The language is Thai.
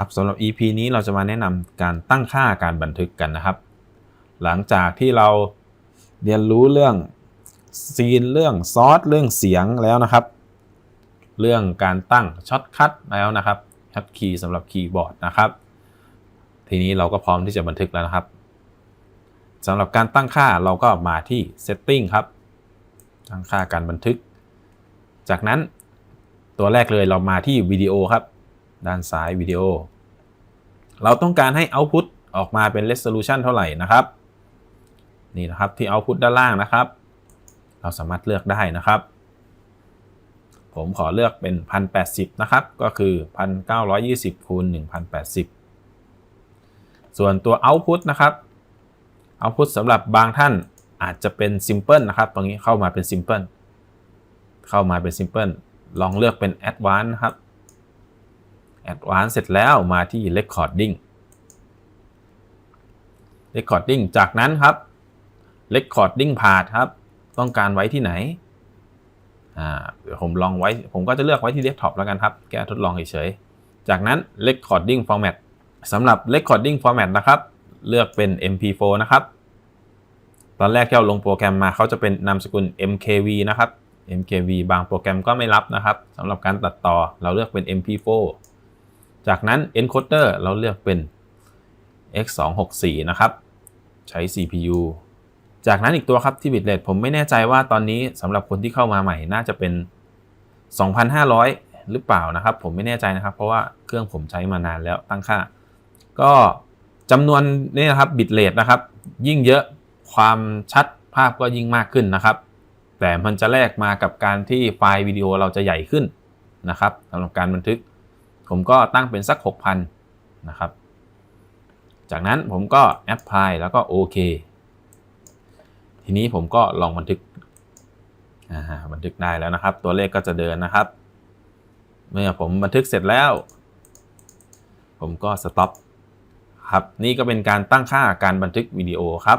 ครับสำหรับ EP นี้เราจะมาแนะนำการตั้งค่าการบันทึกกันนะครับ หลังจากที่เราเรียนรู้เรื่องซีนเรื่องซอสเรื่องเสียงแล้วนะครับ เรื่องการตั้งช็อตคัทแล้วนะครับช็อตคีย์สำหรับคีย์บอร์ดนะครับ ทีนี้เราก็พร้อมที่จะบันทึกแล้วนะครับสำหรับการตั้งค่าเราก็มาที่ Setting ครับ ตั้งค่าการบันทึก จากนั้นตัวแรกเลยเรามาที่วิดีโอครับ ด้านซ้ายวิดีโอ เราต้องการให้ Output ออกมาเป็น Resolution เท่าไหร่นะครับ นี่นะครับที่ Output ด้านล่างนะครับ เราสามารถเลือกได้นะครับ ผมขอเลือกเป็น 1080 นะครับ ก็คือ 1920คูณ1080 ส่วนตัว Output นะครับ Output สำหรับบางท่านอาจจะเป็น Simple นะครับ ตรงนี้เข้ามาเป็น Simple เข้ามาเป็น Simple ลองเลือกเป็น Advanced นะครับ Advanced เสร็จแล้วมาที่ Recording Recording จากนั้นครับ Recording Part ครับ ต้องการไว้ที่ไหนอ่าเดี๋ยวผมลองไว้ ผมก็จะเลือกไว้ที่ Desktop แล้วกันครับ แก้ทดลองเฉยๆ จากนั้น Recording Format สำหรับ Recording Format นะครับ เลือกเป็น MP4 นะครับ ตอนแรกที่เราลงโปรแกรมมาเขาจะเป็นนามสกุล MKV นะครับ MKV บางโปรแกรมก็ไม่รับนะครับสำหรับการตัดต่อเราเลือกเป็น MP4 จากนั้น encoder เราเลือกเป็น x264 นะครับ ใช้ CPU จากนั้นอีกตัวครับที่ bitrate ผมไม่แน่ใจว่าตอนนี้สำหรับคนที่เข้ามาใหม่น่าจะเป็น 2,500 หรือเปล่านะครับ ผมไม่แน่ใจนะครับ เพราะว่าเครื่องผมใช้มานานแล้วตั้งค่า ก็จำนวนนี่นะครับ bitrate นะครับ ยิ่งเยอะความชัดภาพก็ยิ่งมากขึ้นนะครับ แต่มันจะแลกมากับการที่ไฟล์วิดีโอเราจะใหญ่ขึ้นนะครับสำหรับการบันทึก ผมก็ตั้งเป็นสัก 6,000 นะครับ จากนั้นผมก็แอปพลายแล้วก็โอเค ทีนี้ผมก็ลองบันทึกบันทึกได้แล้วนะครับ ตัวเลขก็จะเดินนะครับ เมื่อผมบันทึกเสร็จแล้ว ผมก็สต็อปครับ นี่ก็เป็นการตั้งค่าการบันทึกวิดีโอครับ